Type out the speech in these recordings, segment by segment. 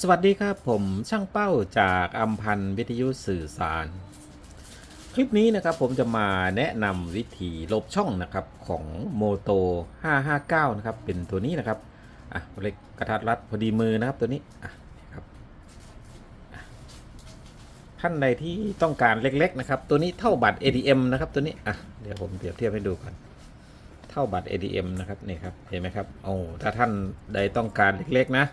สวัสดีครับผมช่างเป้าจากอัมพันวิทยุสื่อสาร คลิปนี้นะครับผมจะมาแนะนำวิธีลบช่องนะครับของโมโต559 นะครับ เป็นตัวนี้นะครับอะเล็กกระทัดรัดพอดีมือนะครับตัวนี้อะครับท่านใดที่ต้องการเล็กๆนะครับ ตัวนี้เท่าบัตร ATM นะครับตัวนี้อะเดี๋ยวผมเปรียบเทียบให้ดูก่อนเท่าบัตร ATM นะครับนี่ครับเห็นไหมครับโอ้ถ้าท่านใดต้องการเล็กๆนะ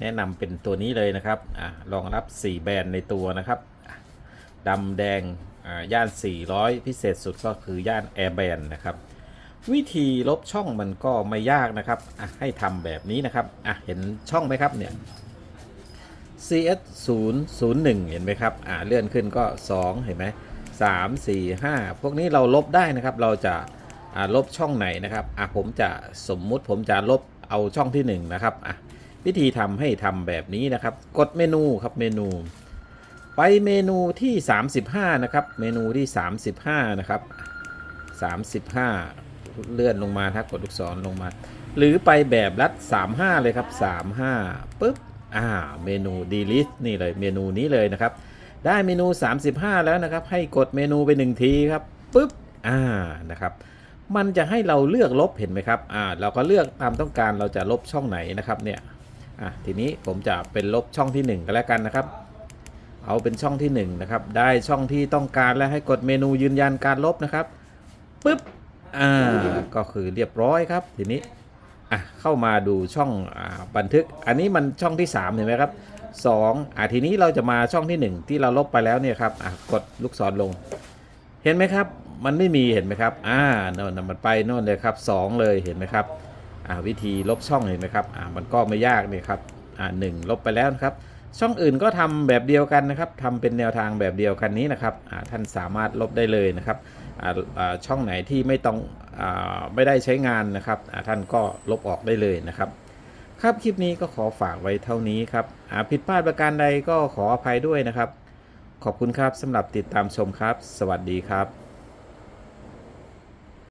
แนะนำเป็นตัวนี้เลยนะครับอรองรับ 4 แบรนด์ในตัวนะครับดำแดงย่าน 400 พิเศษสุดก็คือย่านแอร์แบนนะครับ วิธีลบช่องมันก็ไม่ยากนะครับให้ทำแบบนี้นะครับเห็นช่องไหมครับเนี่ย CS 0 0 1เห็นไหมครับอ่าเลื่อนขึ้นก็ 2 เห็นไหม3 4 5พวกนี้เราลบได้นะครับ เราจะลบช่องไหนนะครับอะผมจะสมมุติผมจะลบเอาช่องที่ 1 นะครับอะ วิธีทำให้ทำแบบนี้นะครับ กดเมนูครับเมนู ไปเมนูที่ 35 นะครับ เมนูที่ 35 นะครับ 35 เลื่อนลงมาถ้ากดลูกศรลงมา หรือไปแบบรัด 35 เลยครับ 35ปุ๊บอ่าเมนู delete นี่เลยเมนูนี้เลยนะครับ ได้เมนู 35 แล้วนะครับ ให้กดเมนูไปหนึ่งทีครับปุ๊บอ่านะครับมันจะให้เราเลือกลบเห็นไหมครับ อ่า เราก็เลือกตามต้องการเราจะลบช่องไหนนะครับเนี่ย อะทีนี้ผมจะเป็นลบช่องที่ 1ก็แล้วกันนะครับ เอาเป็นช่องที่ 1 นะครับ ได้ช่องที่ต้องการแล้วให้กดเมนูยืนยันการลบนะครับปึ๊บอ่าก็คือเรียบร้อยครับ ทีนี้อะเข้ามาดูช่องอบันทึก อันนี้มันช่องที่ 3 เห็นไหมครับ2อะทีนี้เราจะมาช่องที่ 1 ที่เราลบไปแล้วเนี่ยครับอะกดลูกศรลง เห็นไหมครับ มันไม่มีเห็นไหมครับ อ่าโน่นนะมันไปโน่นเลยครับ 2 เลยเห็นไหมครับ วิธีลบช่องเห็นไหมครับมันก็ไม่ยากนี่ครับหนึ่งลบไปแล้วนะครับ ช่องอื่นก็ทำแบบเดียวกันนะครับทำเป็นแนวทางแบบเดียวกันนี้นะครับท่านสามารถลบได้เลยนะครับช่องไหนที่ไม่ต้องอไม่ได้ใช้งานนะครับท่านก็ลบออกได้เลยนะครับ ครับคลิปนี้ก็ขอฝากไว้เท่านี้ครับผิดพลาดประการใดก็ขออภัยด้วยนะครับ ขอบคุณครับสำหรับติดตามชมครับ สวัสดีครับ